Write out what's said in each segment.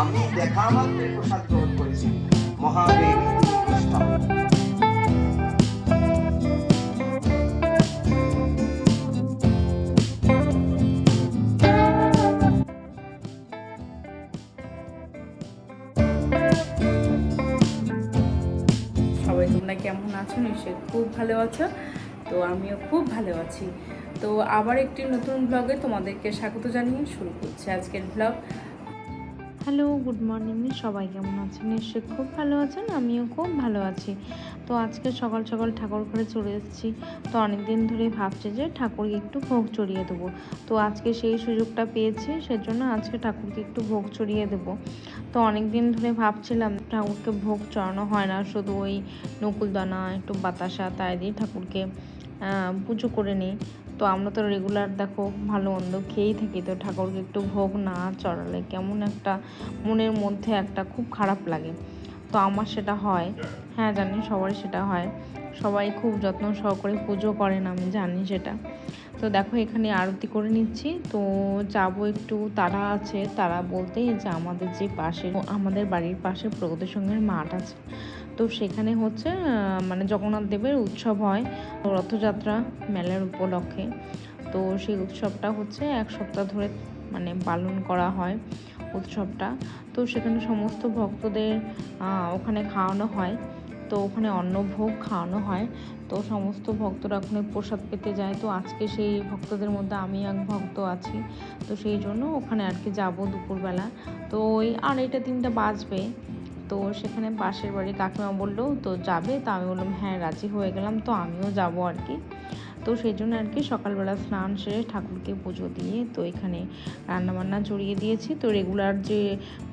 আমি দেখা মাত্রে প্রসাদ গ্রহণ করেছি। মহাদেবী সবাই তোমরা কেমন আছো? নিশ্চয়ই খুব ভালো আছো। তো আমিও খুব ভালো আছি। তো আবার একটি নতুন ব্লগে তোমাদেরকে স্বাগত জানিয়ে শুরু করছি আজকের ব্লগ হ্যালো, গুড মর্নিং। সবাই কেমন আছেন? নিশ্চয়ই খুব ভালো আছেন, আমিও খুব ভালো আছি। তো আজকে সকাল সকাল ঠাকুর ঘরে চলে এসেছি। তো অনেক দিন ধরে ভাবছি যে ঠাকুরকে একটু ভোগ চড়িয়ে দেবো। তো আজকে সেই সুযোগটা পেয়েছি, সেজন্য আজকে ঠাকুরকে একটু ভোগ চড়িয়ে দেবো। তো অনেক দিন ধরে ভাবছিলাম ঠাকুরকে ভোগ চড়ানো হয় না, শুধু ওই নকুলদানা, একটু বাতাসা, তাই দিয়ে ঠাকুরকে পুজো করে নিই। তো আমরা তো রেগুলার দেখো ভালো মন্দ খেয়েই থাকি। তো ঠাকুরকে একটু ভোগ না চড়ালে কেমন একটা মনের মধ্যে একটা খুব খারাপ লাগে। তো আমার সেটা হয়। হ্যাঁ জানি সবারই সেটা হয়। সবাই খুব যত্ন সহকারে পুজো করেন, আমি জানি সেটা। তো দেখো এখানে আরতি করে নিচ্ছি। তো যাব একটু, তারা আছে, তারা বলতেই যে আমাদের যে পাশে, আমাদের বাড়ির পাশে প্রগতি সঙ্গের মাঠ আছে। তো সেখানে হচ্ছে মানে জগন্নাথ দেবের উৎসব হয় রথযাত্রা মেলার উপলক্ষে। তো সেই উৎসবটা হচ্ছে এক সপ্তাহ ধরে মানে পালন করা হয় উৎসবটা। তো সেখানে সমস্ত ভক্তদের ওখানে খাওয়ানো হয়। তো ওখানে অন্নভোগ খাওয়ানো হয়। তো সমস্ত ভক্তরা ওখানে প্রসাদ পেতে যায়। তো আজকে সেই ভক্তদের মধ্যে আমি এক ভক্ত আছি। তো সেই জন্য ওখানে আর কি যাব দুপুরবেলা। তো ওই আড়াইটা, তিনটা বাজবে। তো সেখানে পাশের বাড়ি কাকিমা বলল, তো যাবে? তো আমি বললাম হ্যাঁ রাজি হয়ে গেলাম, তো আমিও যাব আর কি। তো সেই জন্য আর কি সকালবেলা স্নান সেরে ঠাকুরকে পুজো দিয়ে তো এখানে রান্নাবান্না চড়িয়ে দিয়েছি। তো রেগুলার যে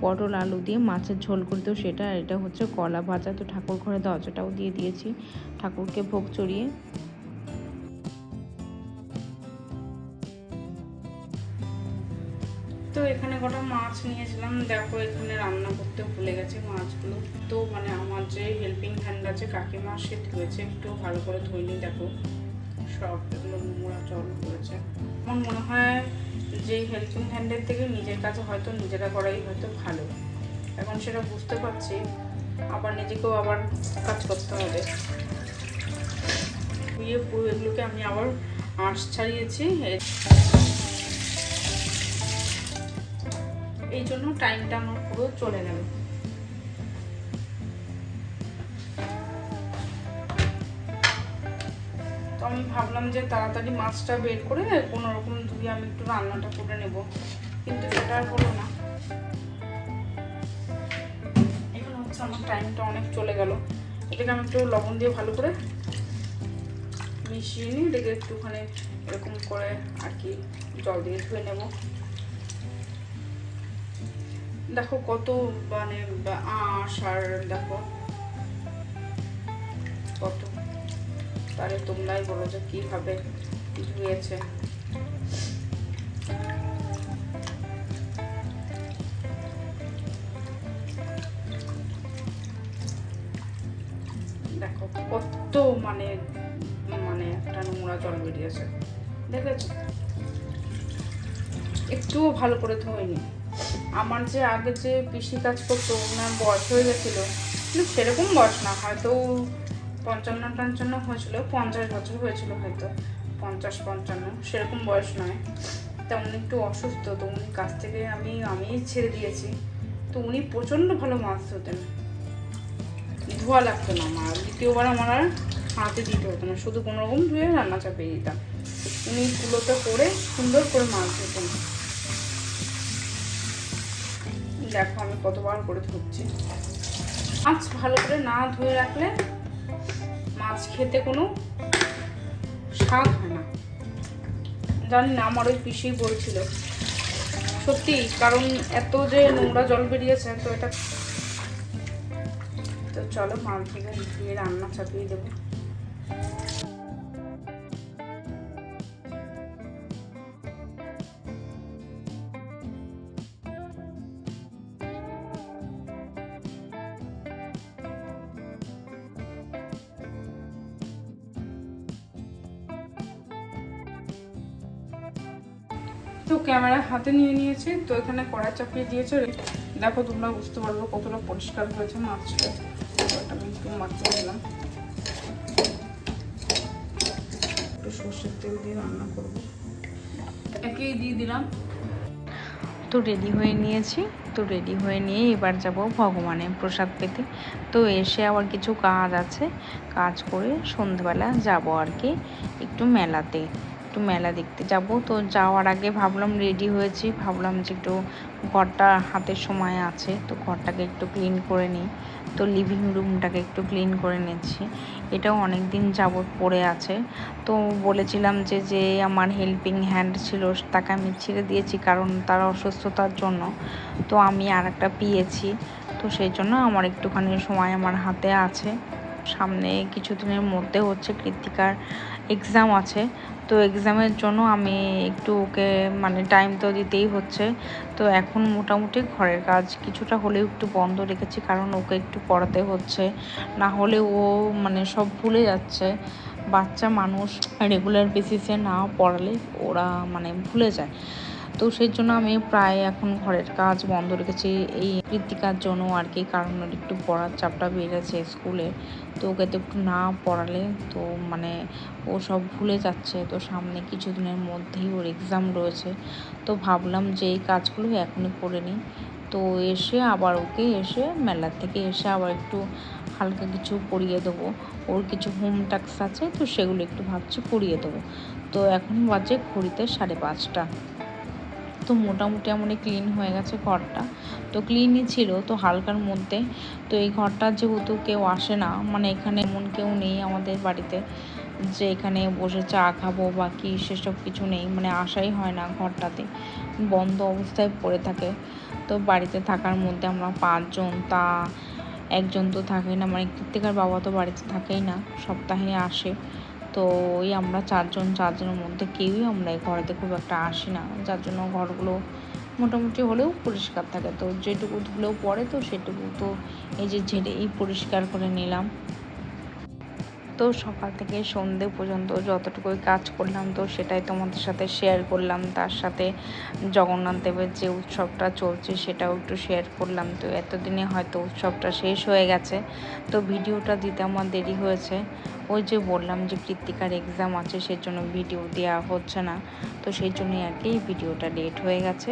পটল, আলু দিয়ে মাছের ঝোল করতো সেটা এটা হচ্ছে কলা ভাজা। তো ঠাকুর ঘরে দরজাটাও দিয়ে দিয়েছি। ঠাকুরকে ভোগ চড়িয়ে তো এখানে কটা মাছ নিয়েছিলাম। দেখো, এখানে রান্না করতে ভুলে গেছে মাছগুলো। তো মানে আমার যে হেল্পিং হ্যান্ড আছে, কাকিমা সে ধুয়েছে, একটু ভালো করে ধুইনি, দেখো। সব এগুলো নোংরা জল করেছে আমার মনে হয় যে হেল্পিং হ্যান্ডের থেকে নিজের কাছে হয়তো নিজেরা করাই হয়তো ভালো। এখন সেটা বুঝতে পারছি। আবার নিজেকেও আবার কাজ করতে হবে। ধুয়ে পুরো এগুলোকে আমি আবার আঁশ ছাড়িয়েছি। এই জন্য টাইমটা আমার পুরো চলে গেল। তো আমি ভাবলাম যে তাড়াতাড়ি মাছটা বের করে কোনো রকম ধুয়ে আমি একটু রান্নাটা করে নেব। কিন্তু সেটা আর হলো না। এখন হচ্ছে আমার টাইমটা অনেক চলে গেল। এটাকে আমি একটু লবণ দিয়ে ভালো করে মিশিয়ে নিই এটাকে একটুখানি এরকম করে আর কি জল দিয়ে ধুয়ে নেব। দেখো কত মানে আঁশ আর দেখো কত। তাহলে তোমরাই বলো যে কীভাবে ধুয়েছে একটুও ভালো করে ধোয়নি। আমার যে আগে যে পিসি কাজ করতো, ওনার বয়স হয়ে গেছিল। কিন্তু সেরকম বয়স না, হয়তো পঞ্চান্ন টঞ্চান্ন হয়েছিল, পঞ্চাশ বছর হয়েছিল হয়তো। পঞ্চাশ পঞ্চান্ন, সেরকম বয়স নয়। তা উনি একটু অসুস্থ, তো উনি কাছ থেকে আমি আমি ছেড়ে দিয়েছি। তো উনি প্রচণ্ড ভালো মাছ ধরতেন ধোয়া লাগতো না আমার, দ্বিতীয়বার আমার আর হাতে দিতে হতো না, শুধু কোনো রকম ধুয়ে রান্না চাপিয়ে দিতাম। উনি কুলোতে করে সুন্দর করে মাছ ধরতেন দেখো আমি কতবার করে ধুচ্ছি। মাছ ভালো করে না ধুয়ে রাখলে মাছ খেতে কোনো স্বাদ হয় না। জানি না, আমার ওই পিসি বলছিল। সত্যি, কারণ এত যে নোংরা জল বেরিয়েছে, তো এটা তো চলো মাছ থেকে ধুয়ে রান্না চাপিয়ে দেবো। তো ক্যামেরা হাতে নিয়ে নিয়েছি, তো এখানে কড়া চাপিয়ে দিয়েছে। দেখো তোমরা বুঝতে পারব কতটা পরিষ্কার হয়েছে মাছটা। আমি একটু মাখিয়ে দিলাম একটু সর্ষের তেল দিয়ে রান্না করব। একেই দিয়ে দিলাম। তো রেডি হয়ে নিয়েছি। তো রেডি হয়ে নিয়ে এবার যাব ভগবানের প্রসাদ পেতে। তো এসে আবার কিছু কাজ আছে। কাজ করে সন্ধ্যেবেলা যাব আর কি একটু মেলাতে। একটু মেলা দেখতে যাব। তো যাওয়ার আগে ভাবলাম রেডি হয়েছি। ভাবলাম যে একটু ঘরটা হাতের সময় আছে, তো ঘরটাকে একটু ক্লিন করে নিই। তো লিভিং রুমটাকে একটু ক্লিন করে নিচ্ছি। এটাও অনেক দিন যাবৎ পড়ে আছে। তো বলেছিলাম যে যে আমার হেল্পিং হ্যান্ড ছিল, তাকে আমি ছেড়ে দিয়েছি কারণ তার অসুস্থতার জন্য। তো আমি আর একটা পেয়েছি। তো সেই জন্য আমার একটুখানি সময় আমার হাতে আছে। সামনে কিছুদিনের মধ্যে হচ্ছে কৃতিকার এক্সাম আছে। তো এক্সামের জন্য আমি একটু ওকে মানে টাইম তো দিতেই হচ্ছে। তো এখন মোটামুটি ঘরের কাজ কিছুটা হলেও একটু বন্ধ রেখেছি, কারণ ওকে একটু পড়াতে হচ্ছে। না হলে ও মানে সব ভুলে যাচ্ছে। বাচ্চা মানুষ রেগুলার বেসিসে না পড়ালে ওরা মানে ভুলে যায়। তো সেই জন্য আমি প্রায় এখন ঘরের কাজ বন্ধ রেখেছি। এই কৃতিকার জন্য আর কি, কারণ একটু পড়ার চাপটা বেড়েছে স্কুলে। তো ওকে তো একটু না পড়ালে তো মানে ও সব ভুলে যাচ্ছে। তো সামনে কিছুদিনের মধ্যেই ওর এক্সাম রয়েছে। তো ভাবলাম যে এই কাজগুলো এখনই করে নিই। তো এসে আবার ওকে এসে মেলার থেকে এসে আবার একটু হালকা কিছু পরিয়ে দেবো। ওর কিছু হোম টাস্ক আছে, তো সেগুলো একটু ভাবছি পরিয়ে দেবো। তো এখন বাজে ঘড়িতে সাড়ে পাঁচটা। তো মোটামুটি আমার ক্লিন হয়ে গেছে ঘরটা। তো ক্লিনই ছিল তো হালকার মধ্যে। তো এই ঘরটা যেহেতু কেউ আসে না মানে এখানে এমন কেউ নেই আমাদের বাড়িতে যে এখানে বসে চা খাব বা কি সেসব কিছু নেই। মানে আসাই হয় না ঘরটাতে, বন্ধ অবস্থায় পড়ে থাকে। তো বাড়িতে থাকার মধ্যে আমরা পাঁচজন, তা একজন তো থাকেই না মানে কৃতিকার বাবা তো বাড়িতে থাকেই না, সপ্তাহে আসে। তো ওই আমরা চারজন, চারজনের মধ্যে কেউই আমরা এই ঘরেতে খুব একটা আসি না। যার জন্য ঘরগুলো মোটামুটি হলেও পরিষ্কার থাকে। তো যেটুকু ধুলেও পড়ে তো সেটুকু। তো এই যে ঝেড়ে এই পরিষ্কার করে নিলাম। তো সকাল থেকে সন্ধে পর্যন্ত যতটুকুই কাজ করলাম তো সেটাই তোমাদের সাথে শেয়ার করলাম। তার সাথে জগন্নাথ দেবের যে উৎসবটা চলছে সেটাও একটু শেয়ার করলাম। তো এতদিনে হয়তো উৎসবটা শেষ হয়ে গেছে। তো ভিডিওটা দিতে আমার দেরি হয়েছে। ওই যে বললাম যে কৃত্তিকার এক্সাম আছে, সেজন্য ভিডিও দেওয়া হচ্ছে না। তো সেই জন্যই আর কি ভিডিওটা লেট হয়ে গেছে।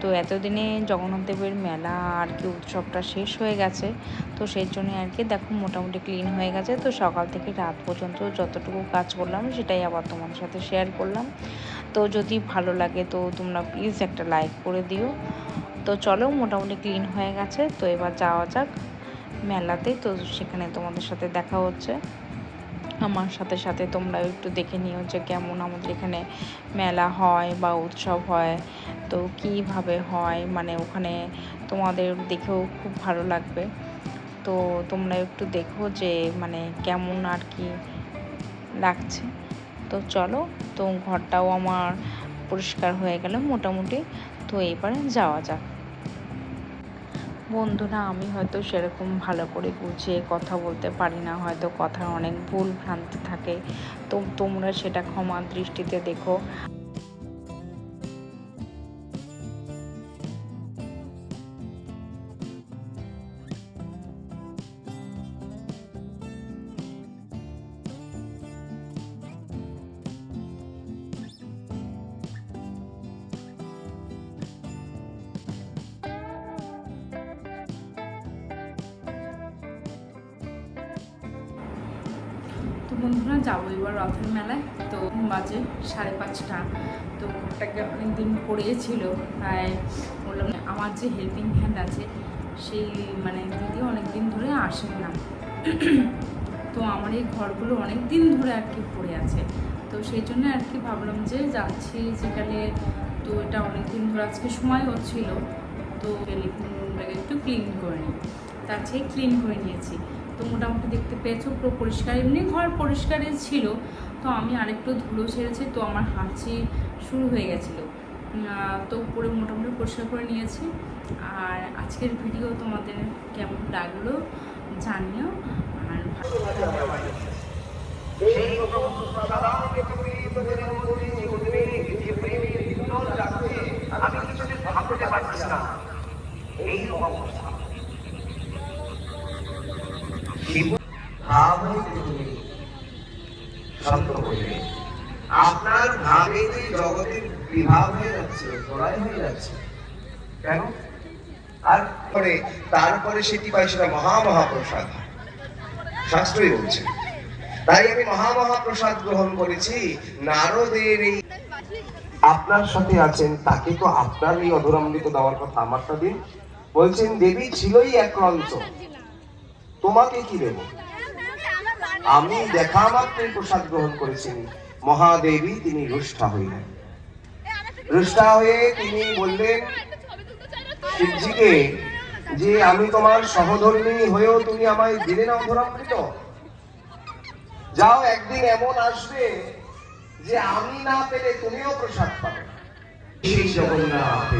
তো এতদিনে জগন্নাথ দেবের মেলা আর কি উৎসবটা শেষ হয়ে গেছে, তো সেই জন্যে আর কি দেখো মোটামুটি ক্লিন হয়ে গেছে। তো সকাল থেকে রাত পর্যন্ত যতটুকু কাজ করলাম, সেটাই আবার তোমার সাথে শেয়ার করলাম। তো যদি ভালো লাগে তো তোমরা প্লিজ একটা লাইক করে দিও। তো চলো মোটামুটি ক্লিন হয়ে গেছে, তো এবার যাওয়া যাক মেলাতে। তো সেখানে তোমাদের সাথে দেখা হচ্ছে। আমার সাথে সাথে তোমরাও একটু দেখে নিও যে কেমন আমাদের এখানে মেলা হয় বা উৎসব হয়। তো কীভাবে হয়? মানে ওখানে তোমাদের দেখেও খুব ভালো লাগবে। তো তোমরা একটু দেখো যে মানে কেমন আর কি লাগছে। তো চলো, তো ঘরটাও আমার পরিষ্কার হয়ে গেল মোটামুটি। তো এবারে যাওয়া যাক। বন্ধুরা আমি হয়তো সেরকম ভালো করে গুছিয়ে কথা বলতে পারি না, হয়তো কথার অনেক ভুল ভ্রান্তি থাকে। তো তোমরা সেটা ক্ষমা দৃষ্টিতে দেখো। তো বন্ধুরা, যাব এবার রথের মেলায়। তো বাজে সাড়ে পাঁচটা। তো ঘরটাকে অনেক দিন পড়িয়েছিল তাই বললাম আমার যে হেল্পিং হ্যান্ড আছে, সেই মানে দিদি অনেক দিন ধরে আসেন না। তো আমার এই ঘরগুলো অনেক দিন ধরে আর কি পড়ে আছে। তো সেই জন্য আর কি ভাবলাম যে যাচ্ছি যেখানে, তো এটা অনেক দিন ধরে আজকে সময় হচ্ছিল তো একটু ক্লিন করে নিই। তার চেয়ে ক্লিন করে নিয়েছি। তো মোটামুটি দেখতে পেয়েছ, পুরো পরিষ্কার। এমনি ঘর পরিষ্কারই ছিল। তো আমি আরেকটু ধুলো ছেড়েছি, তো আমার হাঁচি শুরু হয়ে গেছিল। তো পুরো মোটামুটি পরিষ্কার করে নিয়েছি। আর আজকের ভিডিও তোমাদের কেমন লাগল জানিও। আর এই অবস্থা শিব ভাব হইতে তুমি শান্ত করিবে আপনার ভাবে যে জগতের বিভাগ হয়ে হয়ে যাচ্ছে। কেন? আর পরে, তারপরে সেটি পাই সেটা শাস্ত্রই বলছে। তাই আমি গ্রহণ করেছি। নারদের এই আপনার সাথে আছেন, তাকে তো আপনার এই অধরামৃত দেওয়ার কথা আমারটা দিন। বলছেন, দেবী ছিলই এক রঞ্চ তোমাকে কি দেব? আমি দেখা মাত্রই প্রসাদ গ্রহণ করেছি। মহাদেবী তিনি রুষ্ঠা হইলেন। রুষ্ঠা হয়ে তিনি বললেন, শিবজিকে, যে আমি তোমার সহধর্মিনী হয়েও তুমি আমায় দিলে না অধরামৃত? যাও একদিন এমন আসবে যে আমি না পেলে তুমিও প্রসাদ পাবে। সেই জগন্নাথ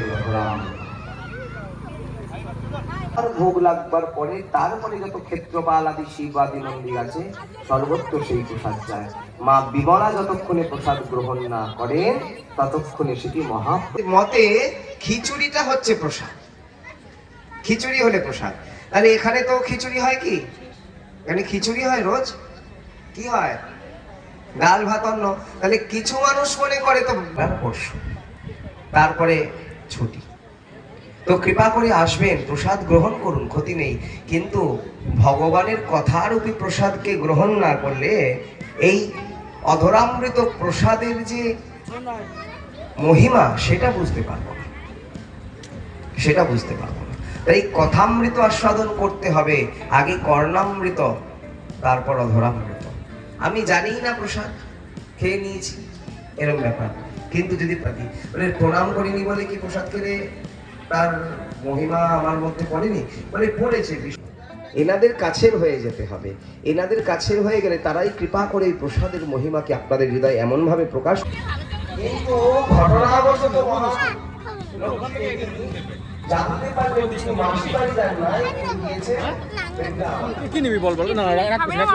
আর ভোগ লাগবার পরে তারপরে যত ক্ষেত্রপাল আদি শিব আদি মন্দির আছে সর্বত্র সেই প্রসাদ যায়। মা বিমলা যতক্ষণে প্রসাদ গ্রহণ না করেন ততক্ষণে সেটি মহা মতে খিচুড়িটা হচ্ছে প্রসাদ। খিচুড়ি হলে প্রসাদ। তাহলে এখানে তো খিচুড়ি হয় কি? এখানে খিচুড়ি হয় রোজ? কি হয়? ডাল ভাত অন্ন। তাহলে কিছু মানুষ মনে করে তো পরশু তারপরে ছুটি। তো কৃপা করে আসবেন, প্রসাদ গ্রহণ করুন, ক্ষতি নেই। কিন্তু ভগবানের কথারূপী প্রসাদকে গ্রহণ না করলে এই অধরামৃত প্রসাদের যে মহিমা, সেটা বুঝতে পারব না। সেটা বুঝতে পারব না। তাই কথামৃত আস্বাদন করতে হবে, আগে কর্ণামৃত, তারপর অধরামৃত। আমি জানি না প্রসাদ, খেয়ে নিয়েছি এরকম ব্যাপার। কিন্তু যদি বলে প্রণাম করিনি বলে কি প্রসাদ খেলে তার মহিমা আমার মধ্যে পড়েনি মানে পড়েছে এনাদের কাছের হয়ে যেতে হবে এনাদের কাছের হয়ে গেলে তারাই কৃপা করে এই প্রসাদের মহিমাকে আপনাদের হৃদয় এমন ভাবে প্রকাশ কিন্তু ঘটনাবশত জানতে পারলে মাসি বাড়ি যান নাই গিয়েছে কি নিবি বল বল না রাখ রাখ রাখ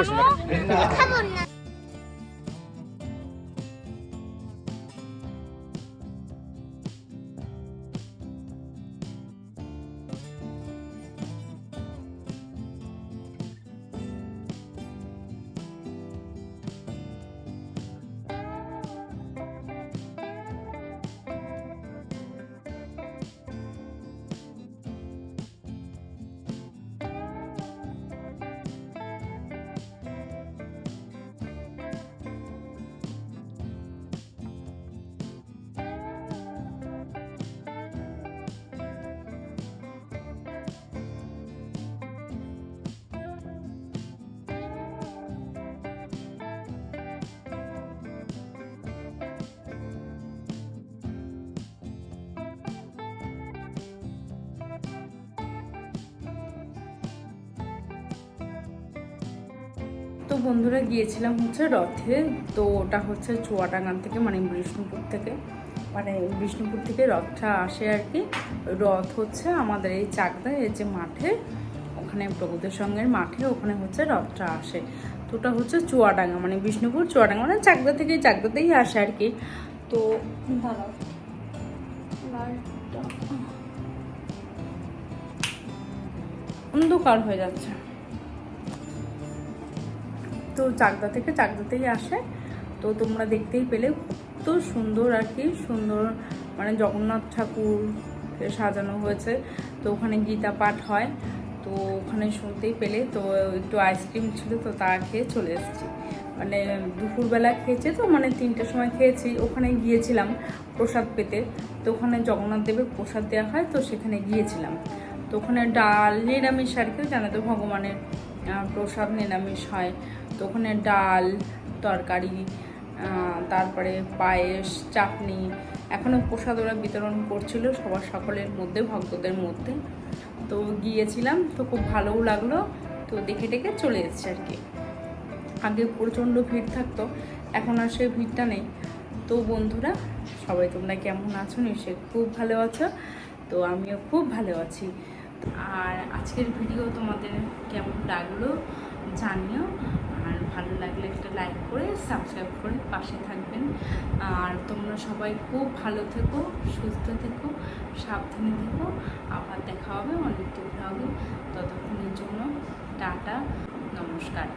বন্ধুরা গিয়েছিলাম হচ্ছে রথে, তো ওটা হচ্ছে চুয়াডাঙ্গান থেকে মানে বিষ্ণুপুর থেকে। মানে বিষ্ণুপুর থেকে রথটা আসে আর কি। রথ হচ্ছে আমাদের এই চাকদা, এই যে মাঠে, ওখানে প্রভুদের সঙ্গের মাঠে, ওখানে হচ্ছে রথটা আসে। তো ওটা হচ্ছে চুয়াডাঙ্গা মানে বিষ্ণুপুর, চুয়াডাঙ্গা মানে চাকদা থেকে চাকদাতেই আসে আর কি। তো লাইটটা অন্ধকার হয়ে যাচ্ছে। তো চাকদা থেকে চাকদাতেই আসে। তো তোমরা দেখতেই পেলে কত সুন্দর আর কি সুন্দর মানে জগন্নাথ ঠাকুর সাজানো হয়েছে। তো ওখানে গীতা পাঠ হয়। তো ওখানে শুনতেই পেলে। তো একটু আইসক্রিম ছিল তো তা খেয়ে চলে এসেছি। মানে দুপুরবেলা খেয়েছে তো মানে তিনটের সময় খেয়েছি। ওখানে গিয়েছিলাম প্রসাদ পেতে। তো ওখানে জগন্নাথ দেবের প্রসাদ দেওয়া হয় তো সেখানে গিয়েছিলাম। তো ওখানে ডাল নিরামিষ আর কি, জানে তো ভগবানের প্রসাদ নিরামিষ হয়। তো ওখানে ডাল, তরকারি তারপরে পায়েস, চাটনি। এখনও প্রসাদ ওরা বিতরণ করছিল সবার সকলের মধ্যে, ভক্তদের মধ্যে। তো গিয়েছিলাম, তো খুব ভালোও লাগল। তো দেখে টেকে চলে এসেছে আর কি। আগে প্রচণ্ড ভিড় থাকতো, এখন আর সেই ভিড়টা নেই। তো বন্ধুরা, সবাই তোমরা কেমন আছো? নিশ্চয়ই খুব ভালো আছো। তো আমিও খুব ভালো আছি। আর আজকের ভিডিও তোমাদের কেমন লাগল জানিও। ভালো লাগলে একটা লাইক করে সাবস্ক্রাইব করে পাশে থাকবেন। আর তোমরা সবাই খুব ভালো থেকো, সুস্থ থেকো, সাবধানে থেকো। আবার দেখা হবে, অনেক দূর হবে। ততক্ষণের জন্য টাটা, নমস্কার।